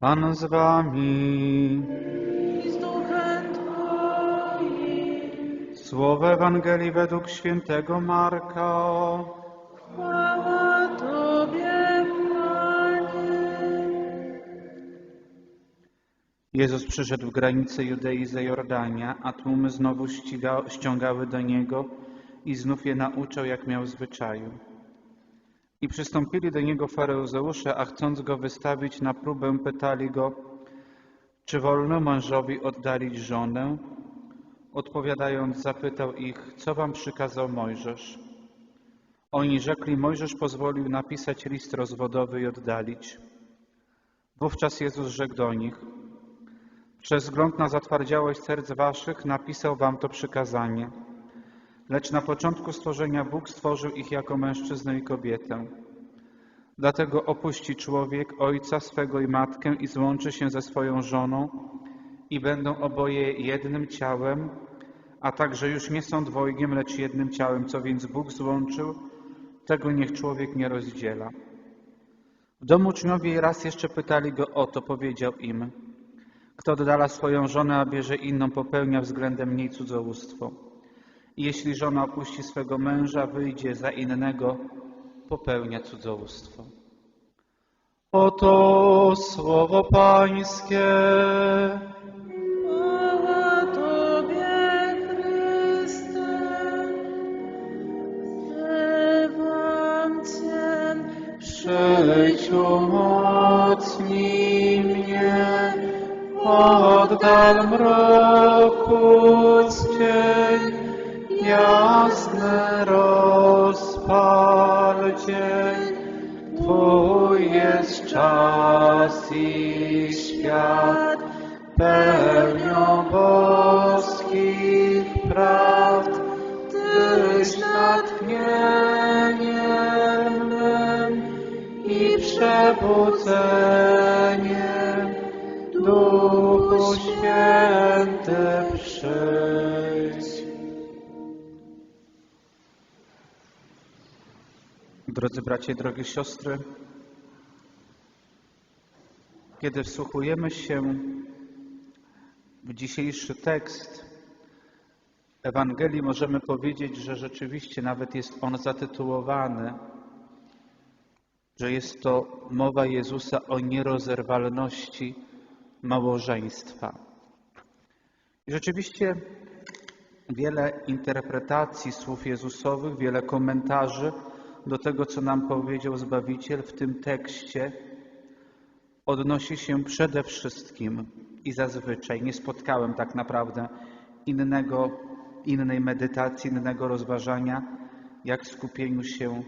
Pan z wami. Słowo Ewangelii według świętego Marka. Chwała Tobie, Panie. Jezus przyszedł w granice Judei za Jordania, a tłumy znowu ściga, ściągały do Niego i znów je nauczał, jak miał zwyczaju. I przystąpili do Niego faryzeusze, a chcąc Go wystawić na próbę, pytali Go, czy wolno mężowi oddalić żonę? Odpowiadając, zapytał ich, co wam przykazał Mojżesz? Oni rzekli, Mojżesz pozwolił napisać list rozwodowy i oddalić. Wówczas Jezus rzekł do nich, przez wzgląd na zatwardziałość serc waszych napisał wam to przykazanie. Lecz na początku stworzenia Bóg stworzył ich jako mężczyznę i kobietę. Dlatego opuści człowiek ojca swego i matkę i złączy się ze swoją żoną i będą oboje jednym ciałem, a także już nie są dwojgiem, lecz jednym ciałem, co więc Bóg złączył, tego niech człowiek nie rozdziela. W domu uczniowie raz jeszcze pytali go o to, powiedział im, kto oddala swoją żonę, a bierze inną, popełnia względem niej cudzołóstwo. Jeśli żona opuści swego męża, wyjdzie za innego, popełnia cudzołóstwo. Oto słowo Pańskie. Przyjdź, umocnij mnie, oddal mroku cień, jasny rozpal dzień. Twój jest czas i świat, pełnią boskich prawd, Tyś natchnieniem i przebudzeniem, Drodzy bracia i drogie siostry, kiedy wsłuchujemy się w dzisiejszy tekst Ewangelii, możemy powiedzieć, że rzeczywiście nawet jest on zatytułowany, że jest to mowa Jezusa o nierozerwalności małżeństwa. I rzeczywiście wiele interpretacji słów Jezusowych, wiele komentarzy do tego, co nam powiedział Zbawiciel w tym tekście, odnosi się przede wszystkim i zazwyczaj nie spotkałem tak naprawdę innego, innej medytacji, innego rozważania, jak skupieniu się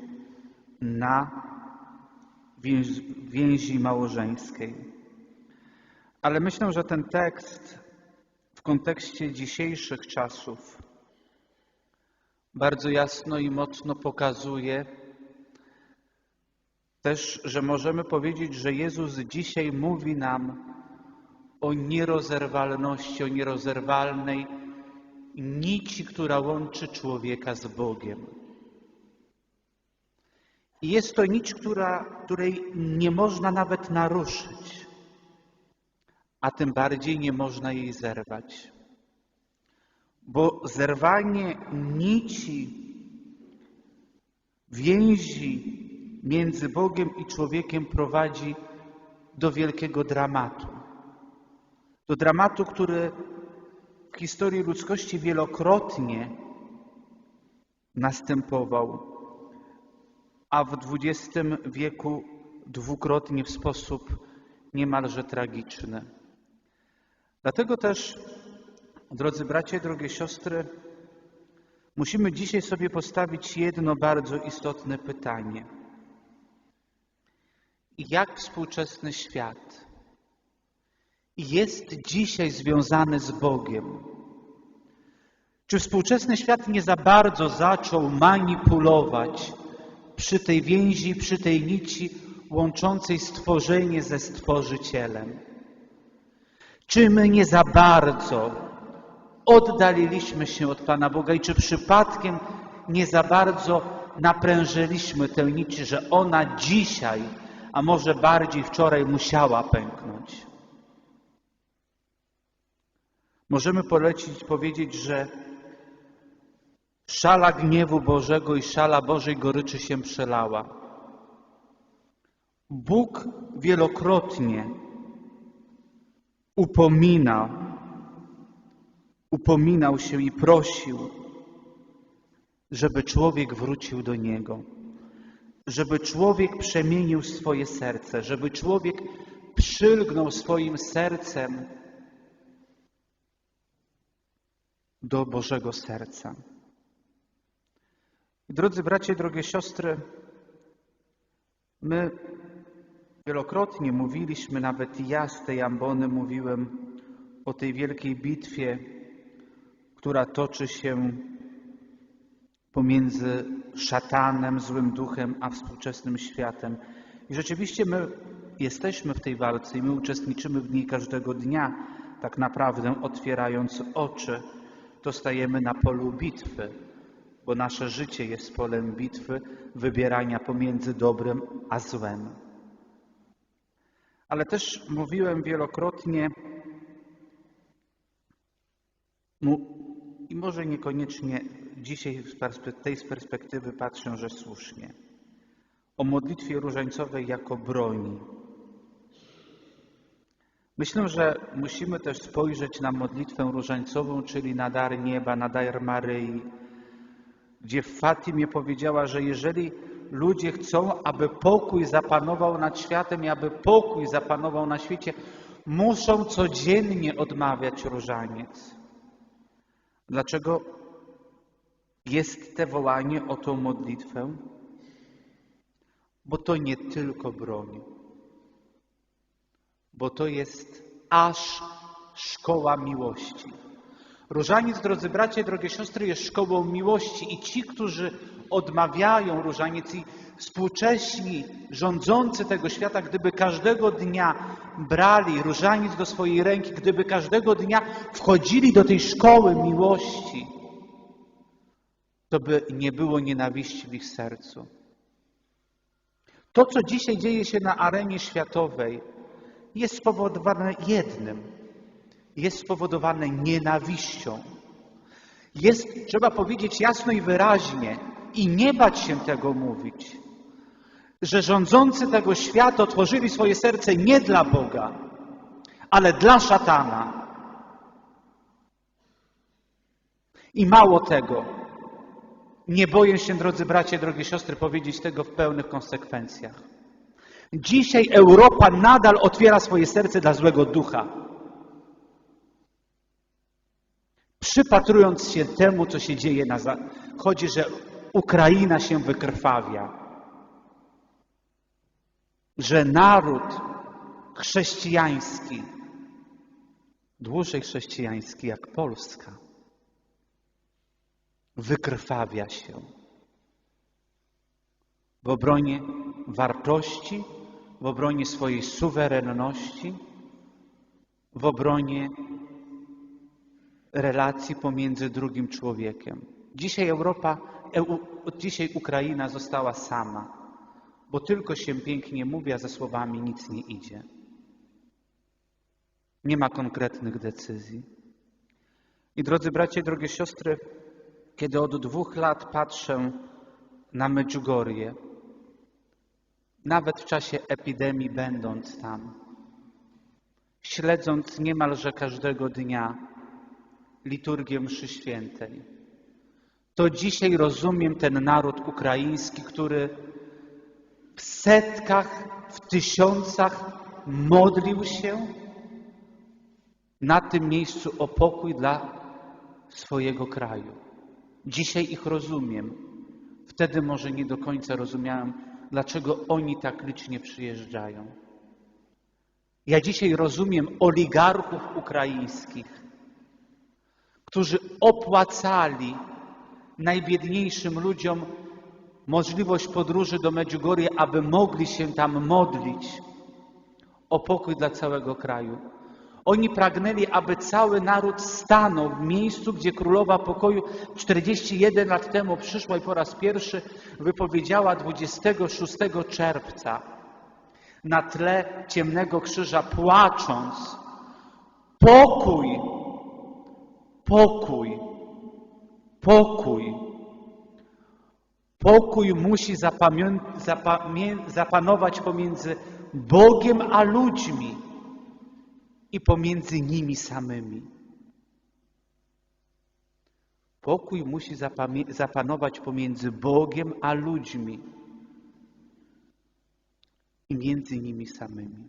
na więzi, więzi małżeńskiej. Ale myślę, że ten tekst w kontekście dzisiejszych czasów bardzo jasno i mocno pokazuje też, że możemy powiedzieć, że Jezus dzisiaj mówi nam o nierozerwalności, o nierozerwalnej nici, która łączy człowieka z Bogiem. I jest to nić, która, której nie można nawet naruszyć, a tym bardziej nie można jej zerwać. Bo zerwanie nici, więzi między Bogiem i człowiekiem prowadzi do wielkiego dramatu. Do dramatu, który w historii ludzkości wielokrotnie następował, a w XX wieku dwukrotnie w sposób niemalże tragiczny. Dlatego też, drodzy bracia drogie siostry, musimy dzisiaj sobie postawić jedno bardzo istotne pytanie. Jak współczesny świat jest dzisiaj związany z Bogiem? Czy współczesny świat nie za bardzo zaczął manipulować przy tej więzi, przy tej nici łączącej stworzenie ze stworzycielem? Czy my nie za bardzo oddaliliśmy się od Pana Boga i czy przypadkiem nie za bardzo naprężyliśmy tę nić, że ona dzisiaj a może bardziej wczoraj musiała pęknąć. Możemy polecić, powiedzieć, że szala gniewu Bożego i szala Bożej goryczy się przelała. Bóg wielokrotnie upominał, upominał się i prosił, żeby człowiek wrócił do Niego, żeby człowiek przemienił swoje serce, żeby człowiek przylgnął swoim sercem do Bożego serca. Drodzy bracia, drogie siostry, my wielokrotnie mówiliśmy, nawet ja z tej ambony mówiłem o tej wielkiej bitwie, która toczy się pomiędzy szatanem, złym duchem, a współczesnym światem. I rzeczywiście my jesteśmy w tej walce i my uczestniczymy w niej każdego dnia, tak naprawdę otwierając oczy, to stajemy na polu bitwy, bo nasze życie jest polem bitwy, wybierania pomiędzy dobrem a złem. Ale też mówiłem wielokrotnie, i może niekoniecznie dzisiaj z tej perspektywy patrzę, że słusznie, o modlitwie różańcowej jako broni. Myślę, że musimy też spojrzeć na modlitwę różańcową, czyli na dar nieba, na dar Maryi, gdzie Fatimie powiedziała, że jeżeli ludzie chcą, aby pokój zapanował nad światem i aby pokój zapanował na świecie, muszą codziennie odmawiać różaniec. Dlaczego jest te wołanie o tą modlitwę? Bo to nie tylko broń, bo to jest aż szkoła miłości. Różaniec, drodzy bracia, drogie siostry, jest szkołą miłości i ci, którzy odmawiają różaniec i współcześni rządzący tego świata, gdyby każdego dnia brali różaniec do swojej ręki, gdyby każdego dnia wchodzili do tej szkoły miłości, to by nie było nienawiści w ich sercu. To, co dzisiaj dzieje się na arenie światowej, jest spowodowane jednym. Jest spowodowane nienawiścią. Jest, trzeba powiedzieć jasno i wyraźnie, i nie bać się tego mówić, że rządzący tego świata otworzyli swoje serce nie dla Boga, ale dla szatana. I mało tego, nie boję się, drodzy bracia, drogie siostry, powiedzieć tego w pełnych konsekwencjach. Dzisiaj Europa nadal otwiera swoje serce dla złego ducha. Przypatrując się temu, co się dzieje na zachodzie, że Ukraina się wykrwawia, że naród chrześcijański, dłużej chrześcijański jak Polska, wykrwawia się w obronie wartości, w obronie swojej suwerenności, w obronie relacji pomiędzy drugim człowiekiem. Dzisiaj Europa, dzisiaj Ukraina została sama, bo tylko się pięknie mówi, a ze słowami nic nie idzie. Nie ma konkretnych decyzji. I drodzy bracia drogie siostry, kiedy od dwóch lat patrzę na Medjugorje, nawet w czasie epidemii będąc tam, śledząc niemalże każdego dnia liturgię mszy świętej, to dzisiaj rozumiem ten naród ukraiński, który w setkach, w tysiącach modlił się na tym miejscu o pokój dla swojego kraju. Dzisiaj ich rozumiem. Wtedy może nie do końca rozumiałem, dlaczego oni tak licznie przyjeżdżają. Ja dzisiaj rozumiem oligarchów ukraińskich, którzy opłacali najbiedniejszym ludziom możliwość podróży do Medjugorje, aby mogli się tam modlić o pokój dla całego kraju. Oni pragnęli, aby cały naród stanął w miejscu, gdzie królowa pokoju 41 lat temu przyszła i po raz pierwszy wypowiedziała 26 czerwca. na tle ciemnego krzyża, płacząc: Pokój, pokój, pokój. Pokój musi zapamię- zapanować pomiędzy Bogiem a ludźmi i pomiędzy nimi samymi. Pokój musi zapanować pomiędzy Bogiem a ludźmi i między nimi samymi.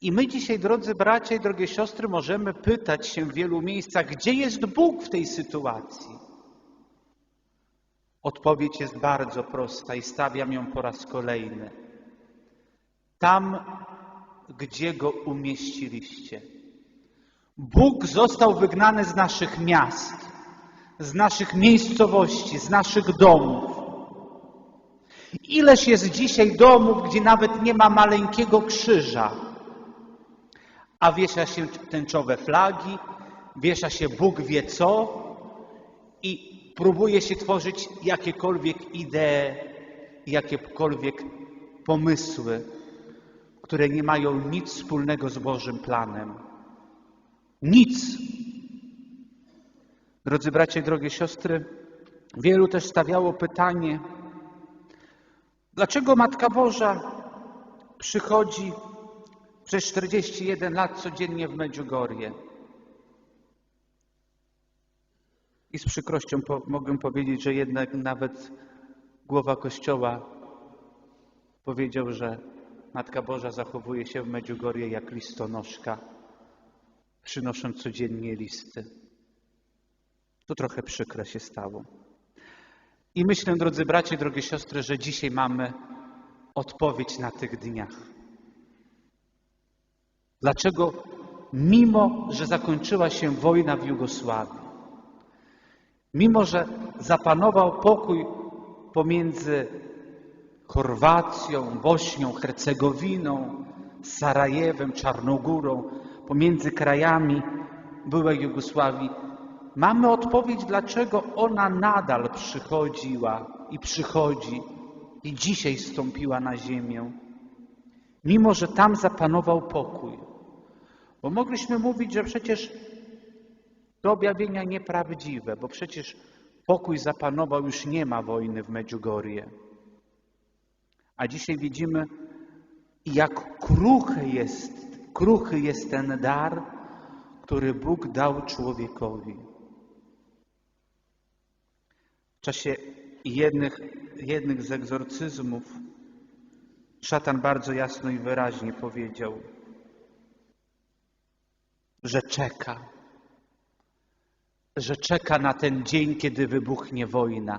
I my dzisiaj, drodzy bracia i drogie siostry, możemy pytać się w wielu miejscach, gdzie jest Bóg w tej sytuacji? Odpowiedź jest bardzo prosta i stawiam ją po raz kolejny. Tam, gdzie go umieściliście. Bóg został wygnany z naszych miast, z naszych miejscowości, z naszych domów. Ileż jest dzisiaj domów, gdzie nawet nie ma maleńkiego krzyża, a wiesza się tęczowe flagi, wiesza się Bóg wie co i próbuje się tworzyć jakiekolwiek idee, jakiekolwiek pomysły, które nie mają nic wspólnego z Bożym planem. Nic. Drodzy bracia i drogie siostry, wielu też stawiało pytanie, dlaczego Matka Boża przychodzi przez 41 lat codziennie w Medjugorje? I z przykrością po, mogę powiedzieć, że jednak nawet głowa Kościoła powiedział, że Matka Boża zachowuje się w Medjugorje jak listonoszka, przynosząc codziennie listy. To trochę przykre się stało. I myślę, drodzy bracia, drogie siostry, że dzisiaj mamy odpowiedź na tych dniach. Dlaczego, mimo że zakończyła się wojna w Jugosławii, mimo że zapanował pokój pomiędzy Chorwacją, Bośnią, Hercegowiną, Sarajewem, Czarnogórą, pomiędzy krajami byłej Jugosławii, mamy odpowiedź, dlaczego ona nadal przychodziła i przychodzi i dzisiaj stąpiła na ziemię, mimo że tam zapanował pokój. Bo mogliśmy mówić, że przecież to objawienia nieprawdziwe, bo przecież pokój zapanował, już nie ma wojny w Medjugorje. A dzisiaj widzimy, jak kruchy jest, kruchy jest ten dar, który Bóg dał człowiekowi. W czasie jednych, jednych z egzorcyzmów szatan bardzo jasno i wyraźnie powiedział, że czeka, że czeka na ten dzień, kiedy wybuchnie wojna,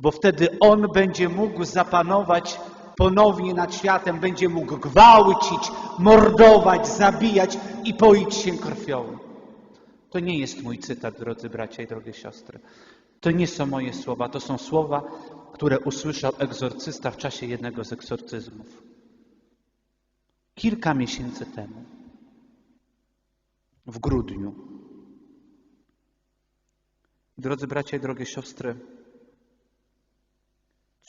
bo wtedy on będzie mógł zapanować ponownie nad światem, będzie mógł gwałcić, mordować, zabijać i poić się krwią. To nie jest mój cytat, drodzy bracia i drogie siostry. To nie są moje słowa, to są słowa, które usłyszał egzorcysta w czasie jednego z egzorcyzmów. Kilka miesięcy temu, w grudniu. Drodzy bracia i drogie siostry,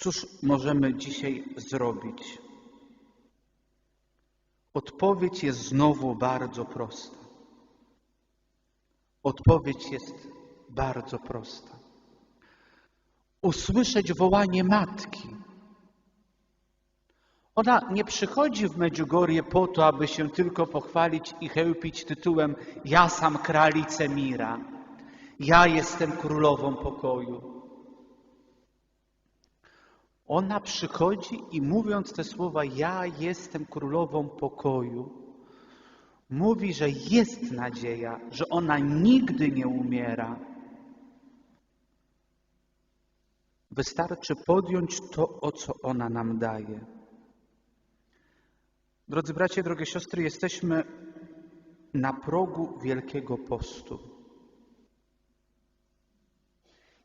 cóż możemy dzisiaj zrobić? Odpowiedź jest znowu bardzo prosta. Odpowiedź jest bardzo prosta. Usłyszeć wołanie matki. Ona nie przychodzi w Medjugorje po to, aby się tylko pochwalić i chełpić tytułem Ja sam kralice mira. Ja jestem królową pokoju. Ona przychodzi i mówiąc te słowa, ja jestem królową pokoju, mówi, że jest nadzieja, że ona nigdy nie umiera. Wystarczy podjąć to, o co ona nam daje. Drodzy bracia, drogie siostry, jesteśmy na progu Wielkiego Postu.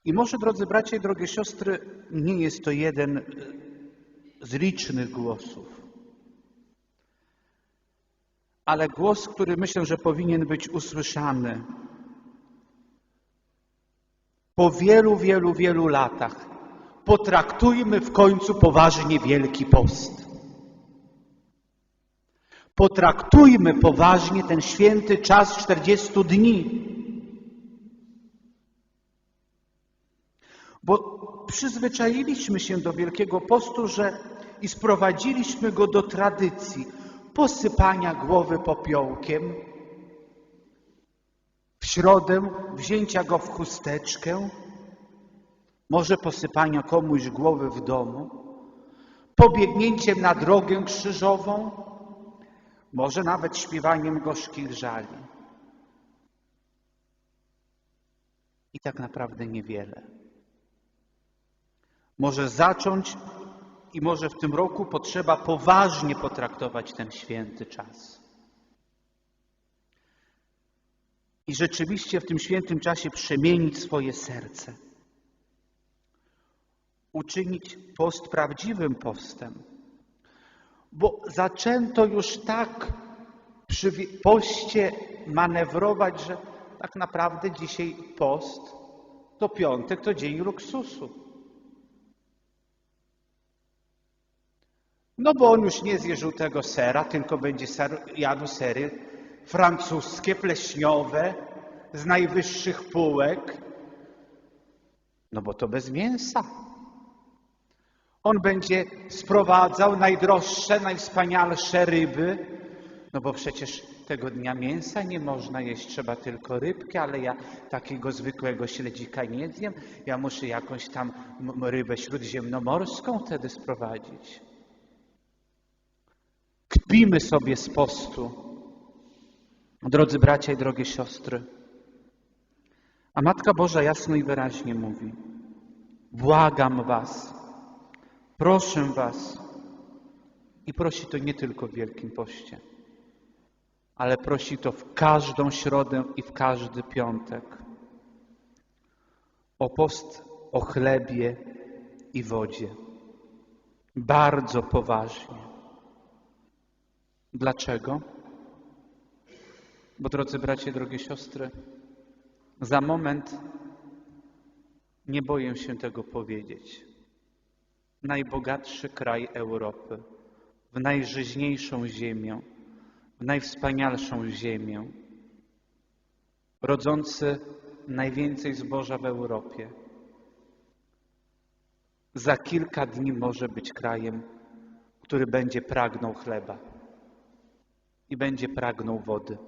I może, drodzy bracia i drogie siostry, nie jest to jeden z licznych głosów, ale głos, który myślę, że powinien być usłyszany po wielu, wielu, wielu latach. Potraktujmy w końcu poważnie Wielki Post. Potraktujmy poważnie ten święty czas 40 dni. Bo przyzwyczailiśmy się do Wielkiego Postu, że i sprowadziliśmy go do tradycji posypania głowy popiołkiem, w środę wzięcia go w chusteczkę, może posypania komuś głowy w domu, pobiegnięciem na drogę krzyżową, może nawet śpiewaniem gorzkich żali. I tak naprawdę niewiele. Może zacząć i może w tym roku potrzeba poważnie potraktować ten święty czas. I rzeczywiście w tym świętym czasie przemienić swoje serce. Uczynić post prawdziwym postem. Bo zaczęto już tak przy poście manewrować, że tak naprawdę dzisiaj post to piątek, to dzień luksusu. No bo on już nie zje żółtego sera, tylko będzie jadł sery francuskie, pleśniowe, z najwyższych półek. No bo to bez mięsa. On będzie sprowadzał najdroższe, najwspanialsze ryby, no bo przecież tego dnia mięsa nie można jeść, trzeba tylko rybki, ale ja takiego zwykłego śledzika nie zjem. Ja muszę jakąś tam rybę śródziemnomorską wtedy sprowadzić. Kpimy sobie z postu. Drodzy bracia i drogie siostry. A Matka Boża jasno i wyraźnie mówi: Błagam Was, proszę Was. I prosi to nie tylko w Wielkim Poście, ale prosi to w każdą środę i w każdy piątek. O post o chlebie i wodzie. Bardzo poważnie. Dlaczego? Bo drodzy bracia, drogie siostry, za moment nie boję się tego powiedzieć. Najbogatszy kraj Europy, w najżyźniejszą ziemię, w najwspanialszą ziemię, rodzący najwięcej zboża w Europie, za kilka dni może być krajem, który będzie pragnął chleba i będzie pragnął wody.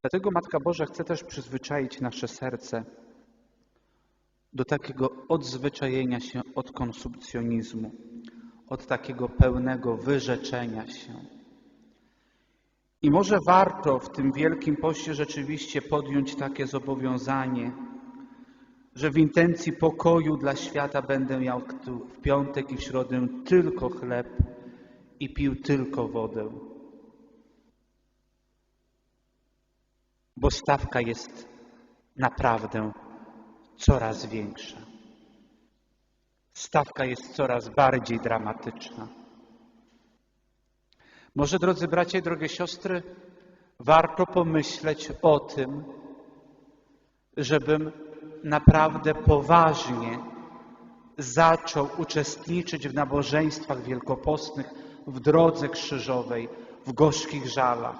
Dlatego Matka Boża chce też przyzwyczaić nasze serce do takiego odzwyczajenia się od konsumpcjonizmu, od takiego pełnego wyrzeczenia się. I może warto w tym Wielkim Poście rzeczywiście podjąć takie zobowiązanie, że w intencji pokoju dla świata będę miał w piątek i w środę tylko chleb i pił tylko wodę. Bo stawka jest naprawdę coraz większa. Stawka jest coraz bardziej dramatyczna. Może, drodzy bracia i drogie siostry, warto pomyśleć o tym, żebym naprawdę poważnie zaczął uczestniczyć w nabożeństwach wielkopostnych w drodze krzyżowej, w gorzkich żalach.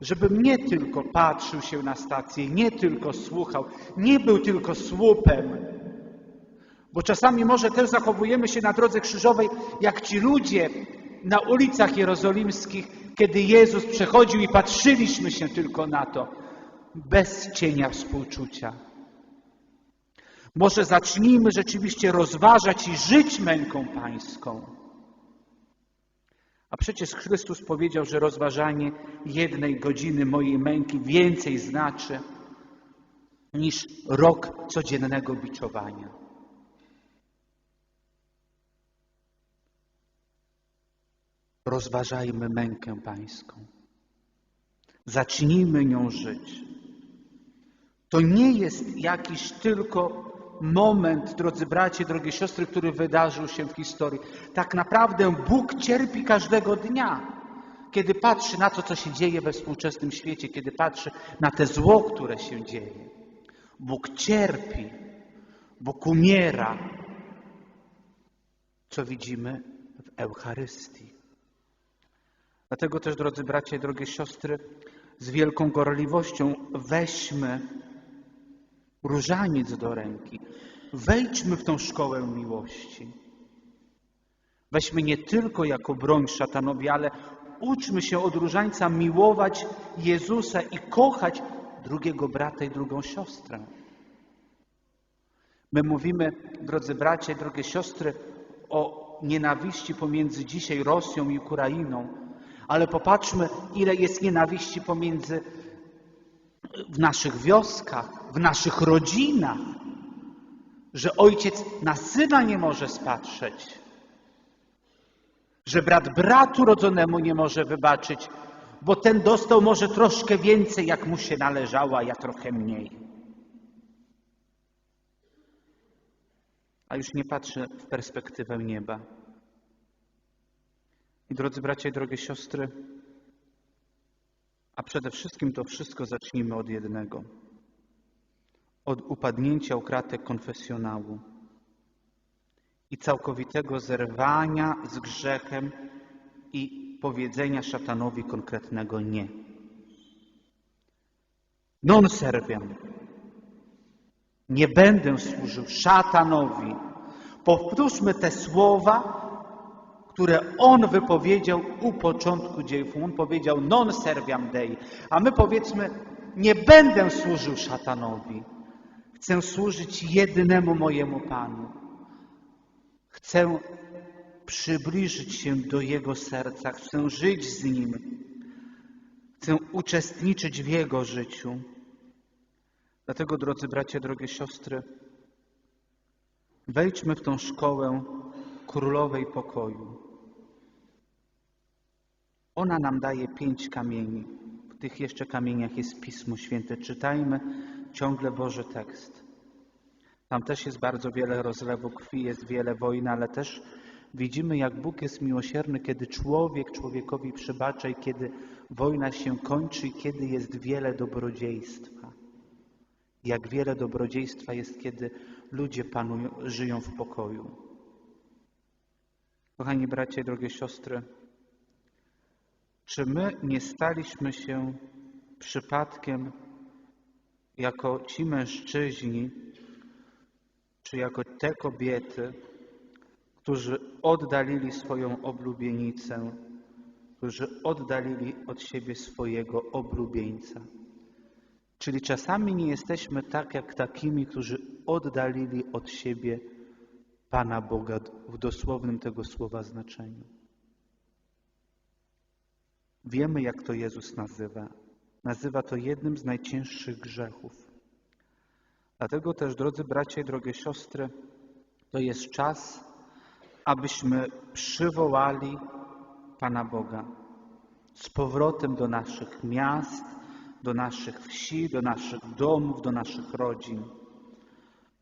Żebym nie tylko patrzył się na stację, nie tylko słuchał, nie był tylko słupem. Bo czasami może też zachowujemy się na drodze krzyżowej, jak ci ludzie na ulicach jerozolimskich, kiedy Jezus przechodził i patrzyliśmy się tylko na to, bez cienia współczucia. Może zacznijmy rzeczywiście rozważać i żyć męką pańską. A przecież Chrystus powiedział, że rozważanie jednej godziny mojej męki więcej znaczy niż rok codziennego biczowania. Rozważajmy mękę Pańską. Zacznijmy nią żyć. To nie jest jakiś tylko moment, drodzy bracie, drogie siostry, który wydarzył się w historii. Tak naprawdę Bóg cierpi każdego dnia, kiedy patrzy na to, co się dzieje we współczesnym świecie, kiedy patrzy na te zło, które się dzieje. Bóg cierpi, Bóg umiera. Co widzimy w Eucharystii. Dlatego też, drodzy bracia i drogie siostry, z wielką gorliwością weźmy różaniec do ręki. Wejdźmy w tą szkołę miłości. Weźmy nie tylko jako broń szatanowi, ale uczmy się od różańca miłować Jezusa i kochać drugiego brata i drugą siostrę. My mówimy, drodzy bracia i drogie siostry, o nienawiści pomiędzy dzisiaj Rosją i Ukrainą, ale popatrzmy, ile jest nienawiści pomiędzy w naszych wioskach, w naszych rodzinach, że ojciec na syna nie może spatrzeć, że brat bratu rodzonemu nie może wybaczyć, bo ten dostał może troszkę więcej, jak mu się należało, a ja trochę mniej. A już nie patrzę w perspektywę nieba. I drodzy bracia i drogie siostry, a przede wszystkim to wszystko zacznijmy od jednego. Od upadnięcia u kratek konfesjonału i całkowitego zerwania z grzechem i powiedzenia szatanowi konkretnego nie. Non serviam. Nie będę służył szatanowi. Powtórzmy te słowa, które on wypowiedział u początku dziejów. On powiedział non serviam Dei, a my powiedzmy nie będę służył szatanowi. Chcę służyć jednemu mojemu Panu. Chcę przybliżyć się do Jego serca, chcę żyć z Nim, chcę uczestniczyć w Jego życiu. Dlatego, drodzy bracia, drogie siostry, wejdźmy w tą szkołę królowej pokoju. Ona nam daje pięć kamieni. W tych jeszcze kamieniach jest Pismo Święte. Czytajmy ciągle Boży tekst. Tam też jest bardzo wiele rozlewu krwi, jest wiele wojny, ale też widzimy, jak Bóg jest miłosierny, kiedy człowiek człowiekowi przebacza i kiedy wojna się kończy i kiedy jest wiele dobrodziejstwa. Jak wiele dobrodziejstwa jest, kiedy ludzie panują, żyją w pokoju. Kochani bracia i drogie siostry, czy my nie staliśmy się przypadkiem jako ci mężczyźni, czy jako te kobiety, którzy oddalili swoją oblubienicę, którzy oddalili od siebie swojego oblubieńca? Czyli czasami nie jesteśmy tak jak takimi, którzy oddalili od siebie Pana Boga w dosłownym tego słowa znaczeniu. Wiemy, jak to Jezus nazywa. Nazywa to jednym z najcięższych grzechów. Dlatego też, drodzy bracia i drogie siostry, to jest czas, abyśmy przywołali Pana Boga z powrotem do naszych miast, do naszych wsi, do naszych domów, do naszych rodzin.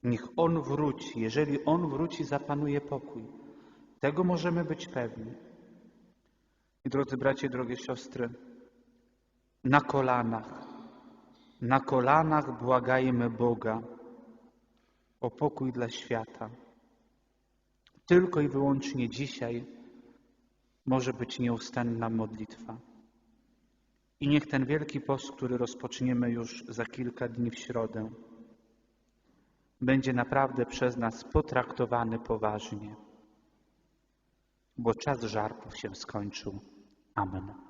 Niech On wróci. Jeżeli On wróci, zapanuje pokój. Tego możemy być pewni. Drodzy bracia i drogie siostry, na kolanach, na kolanach błagajmy Boga o pokój dla świata. Tylko i wyłącznie dzisiaj może być nieustanna modlitwa. I niech ten wielki post, który rozpoczniemy już za kilka dni w środę, będzie naprawdę przez nas potraktowany poważnie, bo czas żartów się skończył. Amen.